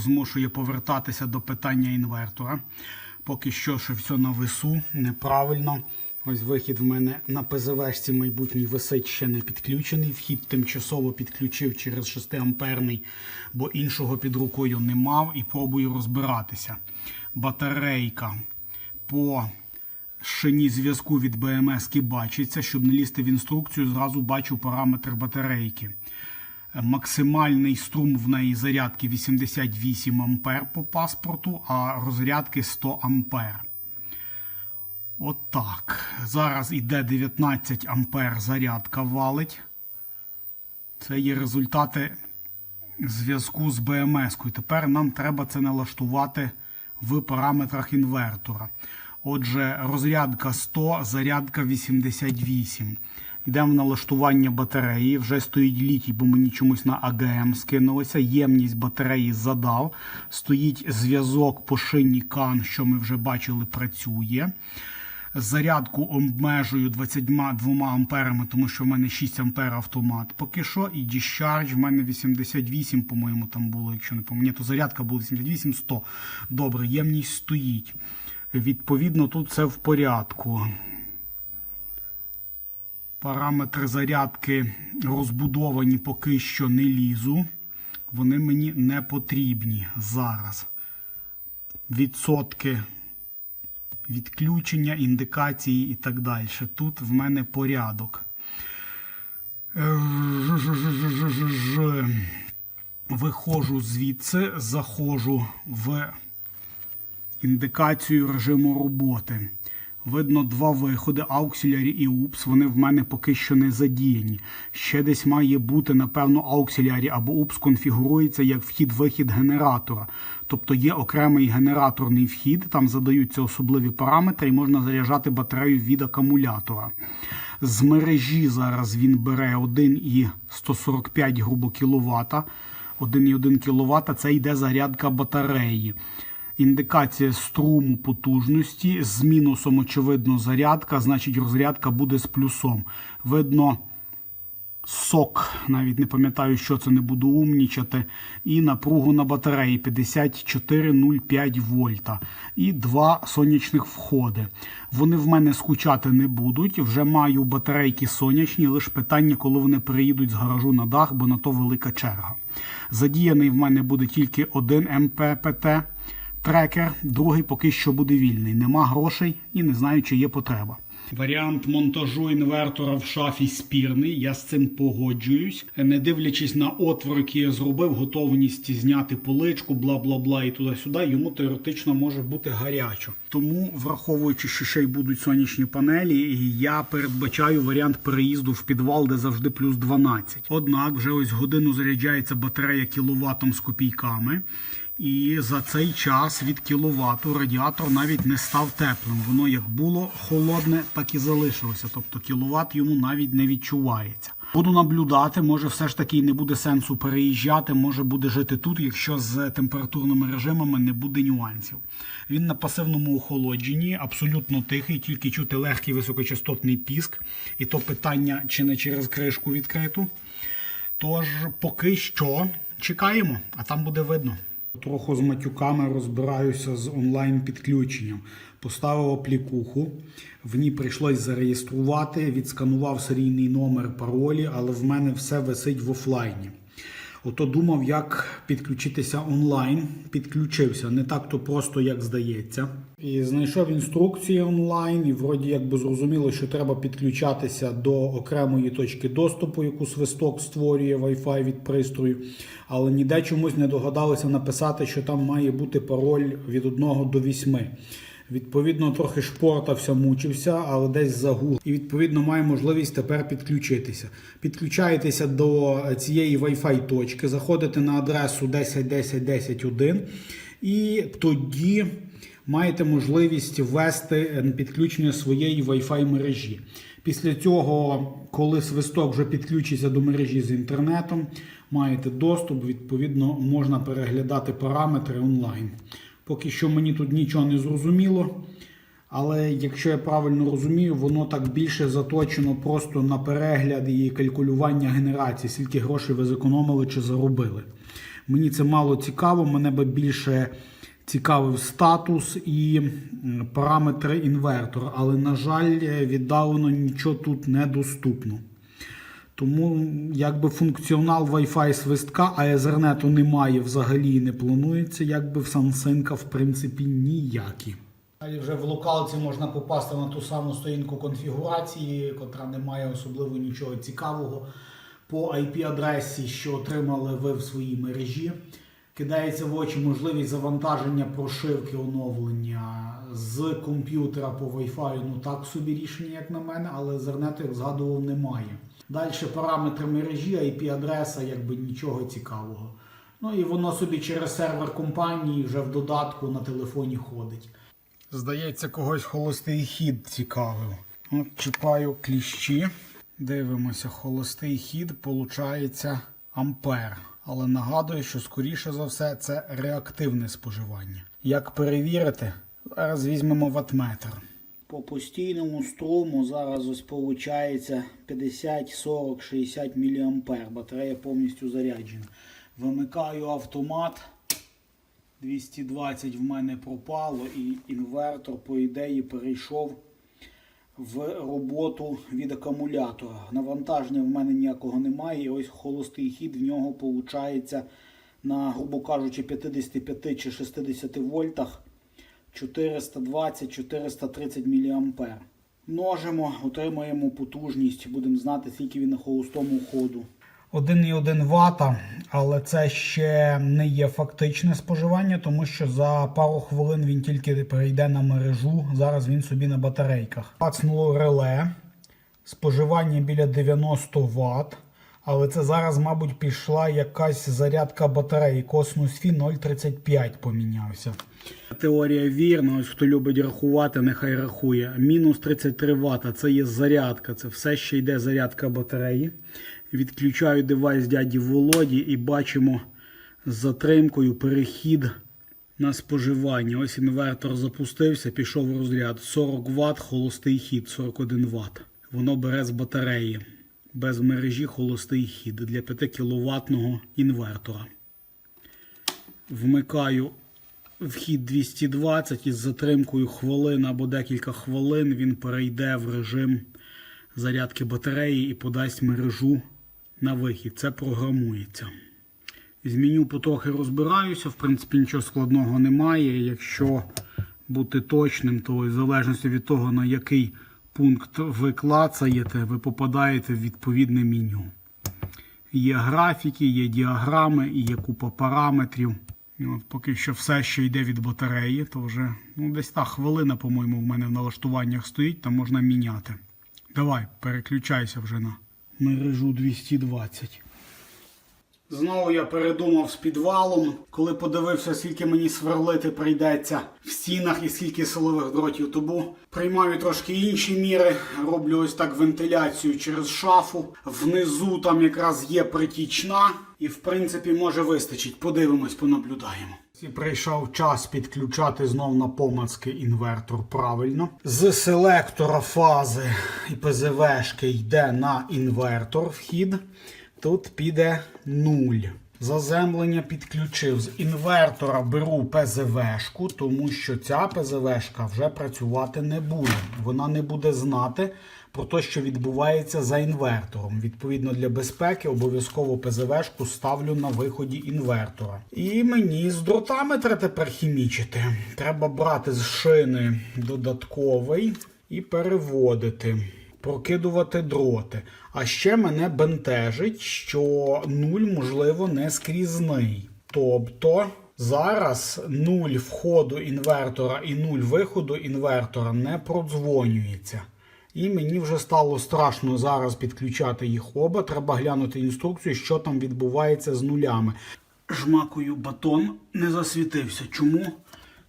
змушує повертатися до питання інвертора. Поки що ще все на весу, неправильно. Ось вихід в мене на ПЗВшці майбутній висить ще не підключений. Вхід тимчасово підключив через 6 амперний, бо іншого під рукою не мав і пробую розбиратися. Батарейка по шині зв'язку від БМС бачиться. Щоб не лізти в інструкцію, зразу бачу параметр батарейки. Максимальний струм в неї зарядки 88 ампер по паспорту, а розрядки 100 ампер. Отак. Зараз іде 19 ампер зарядка валить. Це є результати зв'язку з БМС-кою. Тепер нам треба це налаштувати в параметрах інвертора. Отже, розрядка 100, зарядка 88. Йдемо в налаштування батареї. Вже стоїть літій, бо мені чомусь на АГМ скинулося. Ємність батареї задав. Стоїть зв'язок по шині CAN, що ми вже бачили, працює. Зарядку обмежую 22 амперами, тому що в мене 6 ампер автомат. Поки що, і discharge в мене 88, по-моєму, там було, якщо не. Ні, то зарядка була 88, 100. Добре, ємність стоїть. Відповідно, тут все в порядку. Параметри зарядки розбудовані поки що не лізу. Вони мені не потрібні зараз. Відсотки відключення, індикації і так далі. Тут в мене порядок. Виходжу звідси, заходжу в індикацію режиму роботи. Видно два виходи Auxiliary і UPS. Вони в мене поки що не задіяні. Ще десь має бути, напевно, Auxiliary або UPS конфігурується як вхід-вихід генератора. Тобто є окремий генераторний вхід, там задаються особливі параметри і можна заряджати батарею від акумулятора. З мережі зараз він бере 1,145 грубо кВт. 1,1 кВт це йде зарядка батареї. Індикація струму потужності з мінусом, очевидно, зарядка, значить розрядка буде з плюсом. Видно, сок, навіть не пам'ятаю, що це не буду умнічати. І напругу на батареї 54,05 вольта. І два сонячних входи. Вони в мене скучати не будуть. Вже маю батарейки сонячні, лише питання, коли вони приїдуть з гаражу на дах, бо на то велика черга. Задіяний в мене буде тільки один МППТ трекер, другий поки що буде вільний. Нема грошей і не знаю, чи є потреба. Варіант монтажу інвертора в шафі спірний. Я з цим погоджуюсь. Не дивлячись на отвор, який я зробив, готовність зняти поличку, бла бла бла і туди-сюди, йому теоретично може бути гарячо. Тому, враховуючи, що ще й будуть сонячні панелі, я передбачаю варіант переїзду в підвал, де завжди плюс 12. Однак, вже ось годину заряджається батарея кіловатом з копійками. І за цей час від кіловату радіатор навіть не став теплим. Воно як було холодне, так і залишилося. Тобто кіловат йому навіть не відчувається. Буду наблюдати, може все ж таки не буде сенсу переїжджати, може буде жити тут, якщо з температурними режимами не буде нюансів. Він на пасивному охолодженні, абсолютно тихий, тільки чути легкий високочастотний піск. І то питання, чи не через кришку відкриту. Тож поки що чекаємо, а там буде видно. Трохи з матюками розбираюся з онлайн-підключенням. Поставив аплікуху, в ній прийшлось зареєструвати, відсканував серійний номер паролі, але в мене все висить в офлайні. Ото думав, як підключитися онлайн. Підключився не так то просто, як здається. І знайшов інструкції онлайн, і вроді якби зрозуміло, що треба підключатися до окремої точки доступу, яку свисток створює Wi-Fi від пристрою. Але ніде чомусь не догадалися написати, що там має бути пароль від 1 до 8. Відповідно, трохи шпортався, мучився, але десь загуг. І відповідно має можливість тепер підключитися. Підключаєтеся до цієї Wi-Fi точки, заходите на адресу 10.10.10.1 і тоді маєте можливість ввести підключення своєї Wi-Fi мережі. Після цього, коли свисток вже підключиться до мережі з інтернетом, маєте доступ, відповідно, можна переглядати параметри онлайн. Поки що мені тут нічого не зрозуміло. Але якщо я правильно розумію, воно так більше заточено просто на перегляд і калькулювання генерації, скільки грошей ви зекономили чи заробили. Мені це мало цікаво, мене би більше цікавив статус і параметри інвертора, але, на жаль, віддалено нічого тут не доступно. Тому якби функціонал Wi-Fi свистка, а Ethernet немає взагалі і не планується, якби в Samsung в принципі ніякі. Далі вже в локалці можна попасти на ту саму сторінку конфігурації, котра не має особливо нічого цікавого по IP-адресі, що отримали ви в своїй мережі. Кидається в очі можливість завантаження прошивки оновлення з комп'ютера по Wi-Fi. Ну так собі рішення, як на мене, але Ethernet, як згадував, немає. Далі параметри мережі, IP-адреса, якби нічого цікавого. Ну і воно собі через сервер компанії вже в додатку на телефоні ходить. Здається, когось холостий хід цікавив. От чіпаю кліщі. Дивимося, холостий хід, получається ампер. Але нагадую, що скоріше за все це реактивне споживання. Як перевірити? Зараз візьмемо ватметр. По постійному струму зараз ось виходить 50, 40, 60 мА. Батарея повністю заряджена. Вимикаю автомат. 220 в мене пропало, і інвертор, по ідеї, перейшов в роботу від акумулятора. Навантаження в мене ніякого немає. І ось холостий хід в нього виходить на, грубо кажучи, 55 чи 60 вольтах 420-430 мА. Множимо, отримаємо потужність, будемо знати, скільки він на холостому ходу. 1,1 Вт, але це ще не є фактичне споживання, тому що за пару хвилин він тільки перейде на мережу. Зараз він собі на батарейках. Пацнуло реле, споживання біля 90 Вт. Але це зараз, мабуть, пішла якась зарядка батареї. Космос Фі 0,35 помінявся. Теорія вірна, ось хто любить рахувати, нехай рахує. Мінус 33 Вт це є зарядка. Це все ще йде зарядка батареї. Відключаю девайс дяді Володі і бачимо з затримкою перехід на споживання. Ось інвертор запустився, пішов розряд 40 Вт, холостий хід 41 Вт. Воно бере з батареї. Без мережі холостий хід для 5 кВт інвертора. Вмикаю вхід 220 із затримкою хвилин або декілька хвилин він перейде в режим зарядки батареї і подасть мережу на вихід. Це програмується. З меню потрохи розбираюся, в принципі, нічого складного немає. Якщо бути точним, то в залежності від того, на який пункт ви клацаєте, ви попадаєте в відповідне меню. Є графіки, є діаграми, і є купа параметрів. От Поки що все, що йде від батареї, то вже ну, десь та хвилина, по-моєму, в мене в налаштуваннях стоїть, там можна міняти. Давай, переключайся вже на мережу 220. Знову я передумав з підвалом, коли подивився, скільки мені сверлити прийдеться в стінах і скільки силових дротів. Тому приймаю трошки інші міри. Роблю ось так вентиляцію через шафу. Внизу там якраз є притічна, і в принципі може вистачить. Подивимось, понаблюдаємо. І прийшов час підключати знов на помацки інвертор правильно. З селектора фази і ПЗВшки йде на інвертор вхід. Тут піде 0. Заземлення підключив. З інвертора беру ПЗВшку, тому що ця ПЗВшка вже працювати не буде. Вона не буде знати про те, що відбувається за інвертором. Відповідно для безпеки, обов'язково ПЗВшку ставлю на виході інвертора. І мені з дротами треба тепер хімічити. Треба брати з шини додатковий і переводити прокидувати дроти. А ще мене бентежить, що нуль, можливо, не скрізний. Тобто зараз нуль входу інвертора і нуль виходу інвертора не продзвонюється. І мені вже стало страшно зараз підключати їх оба. Треба глянути інструкцію, що там відбувається з нулями. Жмакою батон не засвітився. Чому?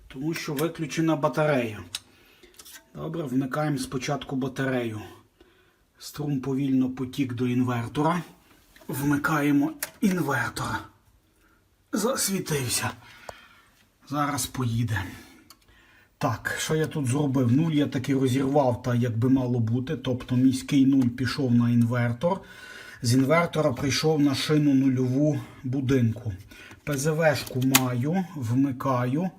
Тому що виключена батарея. Добре, вмикаємо спочатку батарею. Струм повільно потік до інвертора. Вмикаємо інвертор. Засвітився. Зараз поїде. Так, що я тут зробив? Нуль я таки розірвав, так як би мало бути. Тобто міський нуль пішов на інвертор. З інвертора прийшов на шину нульову будинку. ПЗВшку маю, вмикаю.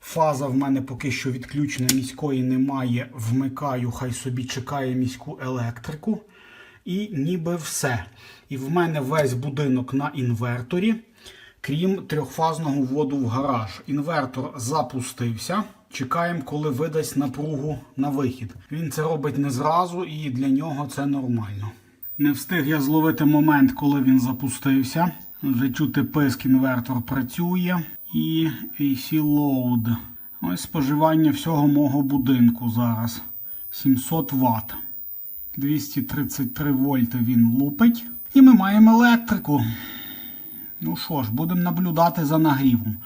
Фаза в мене поки що відключена, міської немає. Вмикаю, хай собі чекає міську електрику. І ніби все. І в мене весь будинок на інверторі, крім трьохфазного вводу в гараж. Інвертор запустився. Чекаємо, коли видасть напругу на вихід. Він це робить не зразу, і для нього це нормально. Не встиг я зловити момент, коли він запустився. Вже чути писк, інвертор працює. І AC Load. Ось споживання всього мого будинку зараз. 700 Вт. 233 вольти він лупить. І ми маємо електрику. Ну що ж, будемо наблюдати за нагрівом.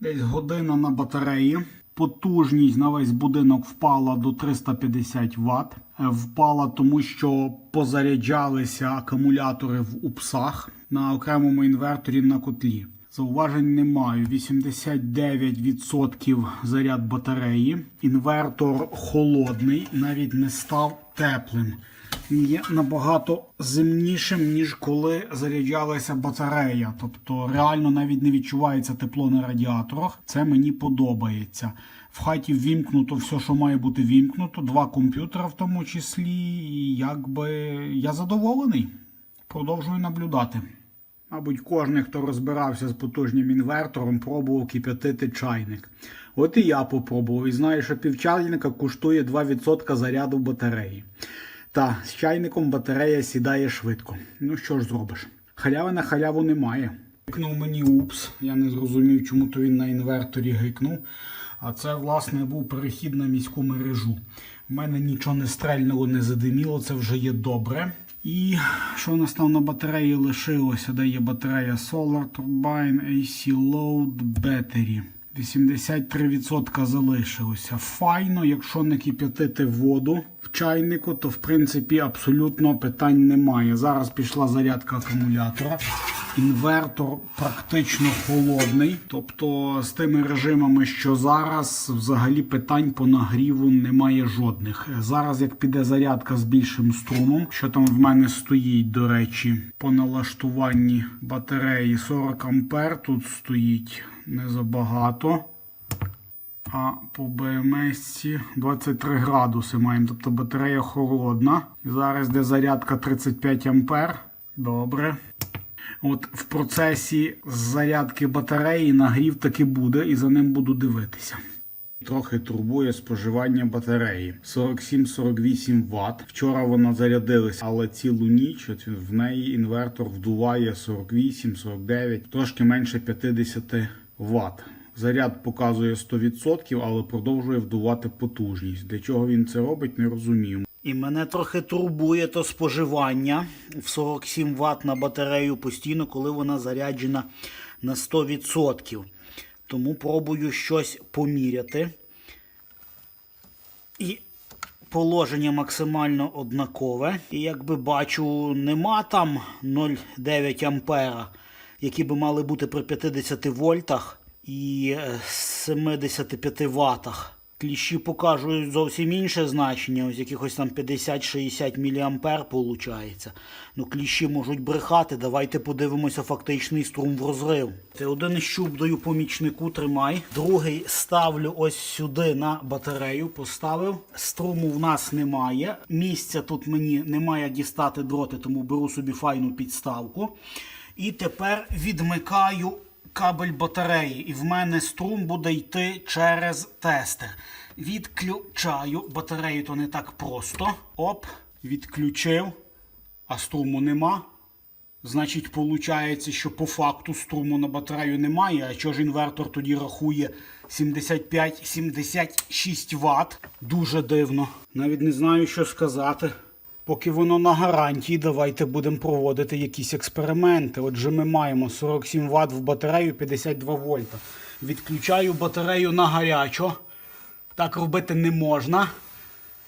Десь година на батареї. Потужність на весь будинок впала до 350 Вт. Е, Впала тому, що позаряджалися акумулятори в упсах на окремому інверторі на котлі. Зауважень не маю. 89% заряд батареї. Інвертор холодний, навіть не став теплим. Він є набагато зимнішим, ніж коли заряджалася батарея. Тобто реально навіть не відчувається тепло на радіаторах. Це мені подобається. В хаті ввімкнуто все, що має бути вімкнуто, два комп'ютера в тому числі. І якби я задоволений. Продовжую наблюдати. Мабуть, кожен, хто розбирався з потужнім інвертором, пробував кип'ятити чайник. От і я попробував і знаю, що півчайника коштує 2% заряду батареї. Та з чайником батарея сідає швидко. Ну що ж зробиш? Халяви на халяву немає. Гикнув мені упс. Я не зрозумів, чому то він на інверторі гикнув. А це, власне, був перехід на міську мережу. У мене нічого не стрельнуло, не задиміло, це вже є добре. І що у нас там на батареї лишилося? Де є батарея Solar Turbine AC Load Battery. 83% залишилося. Файно, якщо не кип'ятити воду в чайнику, то в принципі абсолютно питань немає. Зараз пішла зарядка акумулятора. Інвертор практично холодний. Тобто з тими режимами, що зараз, взагалі питань по нагріву немає жодних. Зараз, як піде зарядка з більшим струмом, що там в мене стоїть, до речі, по налаштуванні батареї 40 ампер тут стоїть не забагато. А по БМС 23 градуси маємо. Тобто батарея холодна. І зараз де зарядка 35 ампер. Добре. От в процесі зарядки батареї нагрів таки буде, і за ним буду дивитися. Трохи турбує споживання батареї 47-48 Вт. Вчора вона зарядилася, але цілу ніч от в неї інвертор вдуває 48-49, трошки менше 50 Вт. Заряд показує 100%, але продовжує вдувати потужність. Для чого він це робить, не розумію. І мене трохи турбує то споживання в 47 Вт на батарею постійно, коли вона заряджена на 100%. Тому пробую щось поміряти. І положення максимально однакове. І якби бачу, нема там 0,9 ампера, які би мали бути при 50 вольтах і е, 75 ваттах. Кліщі покажуть зовсім інше значення, ось якихось там 50-60 мА виходить. Ну, кліщі можуть брехати. Давайте подивимося фактичний струм в розрив. Один щуп даю помічнику, тримай. Другий ставлю ось сюди на батарею. Поставив. Струму в нас немає. Місця тут мені немає дістати дроти, тому беру собі файну підставку. І тепер відмикаю кабель батареї, і в мене струм буде йти через тестер. Відключаю батарею, то не так просто. Оп, відключив, а струму нема. Значить, виходить, що по факту струму на батарею немає. А чого ж інвертор тоді рахує 75-76 Вт? Дуже дивно. Навіть не знаю, що сказати. Поки воно на гарантії, давайте будемо проводити якісь експерименти. Отже, ми маємо 47 Вт в батарею 52 вольта. Відключаю батарею на гарячо. Так робити не можна.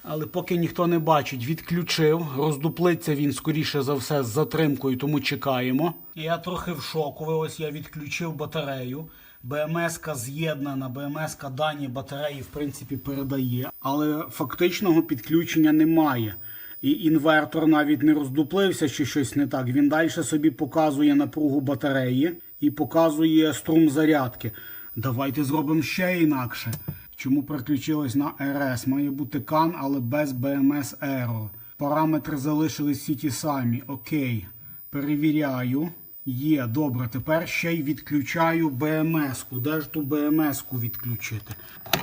Але поки ніхто не бачить, відключив. Роздуплиться він, скоріше за все, з затримкою, тому чекаємо. Я трохи в шоку. Ось я відключив батарею. БМС-ка з'єднана, БМС-ка дані батареї, в принципі, передає. Але фактичного підключення немає. І інвертор навіть не роздуплився, чи щось не так. Він далі собі показує напругу батареї. і показує струм зарядки. Давайте зробимо ще інакше. Чому переключилось на RS? Має бути CAN, але без BMS Error. Параметри залишились всі ті самі. Окей. Перевіряю. Є, добре. Тепер ще й відключаю BMS-ку. Де ж ту BMS-ку відключити?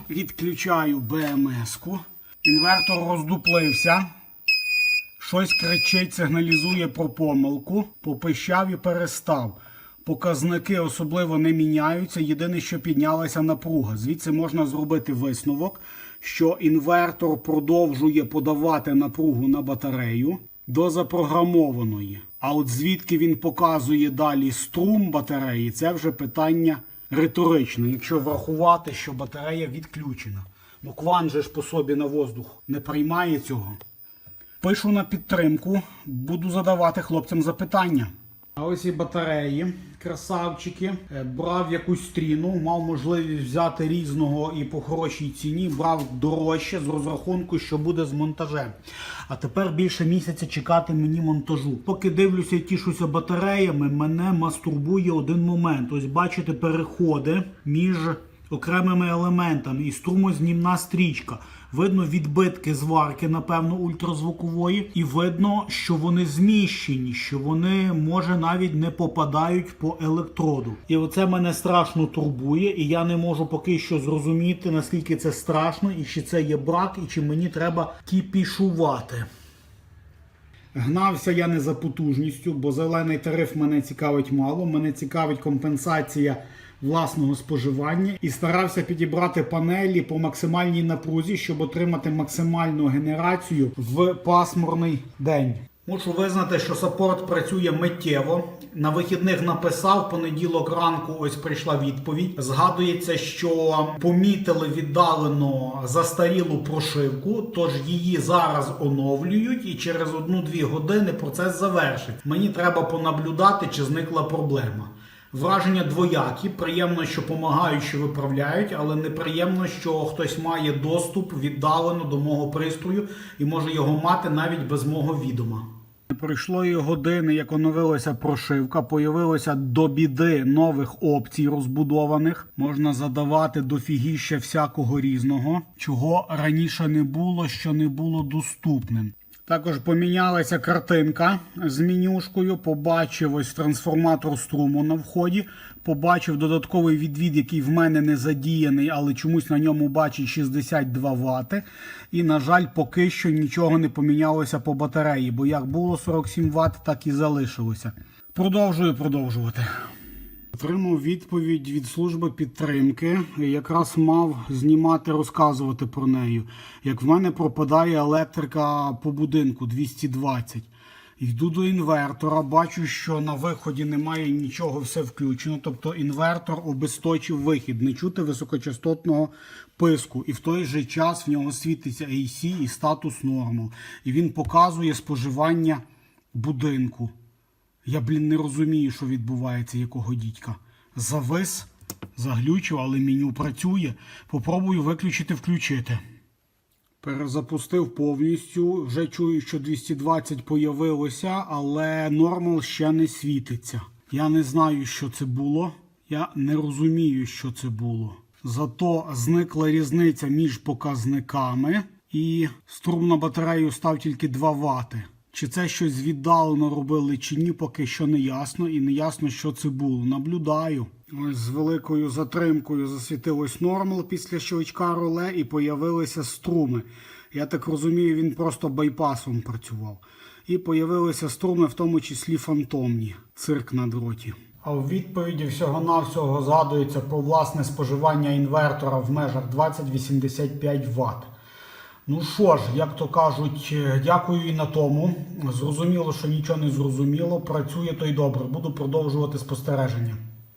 Відключаю BMS-ку. Інвертор роздуплився. Щось кричить, сигналізує про помилку. Попищав і перестав. Показники особливо не міняються. Єдине, що піднялася напруга. Звідси можна зробити висновок, що інвертор продовжує подавати напругу на батарею до запрограмованої. А от звідки він показує далі струм батареї, це вже питання риторичне, якщо врахувати, що батарея відключена. Ну, кван же ж по собі на воздух не приймає цього. Пишу на підтримку, буду задавати хлопцям запитання. А ось і батареї, красавчики. Е, Брав якусь стріну, мав можливість взяти різного і по хорошій ціні, брав дорожче з розрахунку, що буде з монтажем. А тепер більше місяця чекати мені монтажу. Поки дивлюся і тішуся батареями, мене мастурбує один момент. Ось бачите переходи між окремими елементами і струмознімна стрічка. Видно відбитки зварки, напевно, ультразвукової, і видно, що вони зміщені, що вони може навіть не попадають по електроду. І оце мене страшно турбує, і я не можу поки що зрозуміти, наскільки це страшно, і чи це є брак, і чи мені треба кіпішувати. Гнався я не за потужністю, бо зелений тариф мене цікавить мало. Мене цікавить компенсація власного споживання і старався підібрати панелі по максимальній напрузі, щоб отримати максимальну генерацію в пасмурний день. Мушу визнати, що саппорт працює миттєво. На вихідних написав понеділок ранку. Ось прийшла відповідь. Згадується, що помітили віддалено застарілу прошивку, тож її зараз оновлюють, і через одну-дві години процес завершить. Мені треба понаблюдати, чи зникла проблема. Враження двоякі. Приємно, що допомагають, що виправляють, але неприємно, що хтось має доступ віддалено до мого пристрою і може його мати навіть без мого відома. Пройшло і години, як оновилася прошивка, появилося до біди нових опцій розбудованих. Можна задавати дофігіще всякого різного, чого раніше не було, що не було доступним. Також помінялася картинка з менюшкою. Побачив ось трансформатор струму на вході. Побачив додатковий відвід, який в мене не задіяний, але чомусь на ньому бачить 62 Вт. І, на жаль, поки що нічого не помінялося по батареї, бо як було 47 Вт, так і залишилося. Продовжую продовжувати. Отримав відповідь від служби підтримки. Якраз мав знімати, розказувати про неї. Як в мене пропадає електрика по будинку 220. Йду до інвертора, бачу, що на виході немає нічого, все включено. Тобто інвертор обесточив вихід, не чути високочастотного писку. І в той же час в нього світиться AC і статус норму. І він показує споживання будинку. Я, блін, не розумію, що відбувається, якого дідька. Завис, заглючив, але меню працює. Попробую виключити, включити. Перезапустив повністю. Вже чую, що 220 появилося, але нормал ще не світиться. Я не знаю, що це було. Я не розумію, що це було. Зато зникла різниця між показниками, і струм на батарею став тільки 2 Вт. Чи це щось віддалено робили чи ні, поки що не ясно, і не ясно, що це було. Наблюдаю. Ось з великою затримкою засвітилось нормал після щелчка роле і появилися струми. Я так розумію, він просто байпасом працював. І появилися струми, в тому числі фантомні. Цирк на дроті. А в відповіді всього-навсього згадується про власне споживання інвертора в межах 20-85 Вт. Ну що ж, як то кажуть, е, дякую і на тому. Зрозуміло, що нічого не зрозуміло. Працює то й добре. Буду продовжувати спостереження.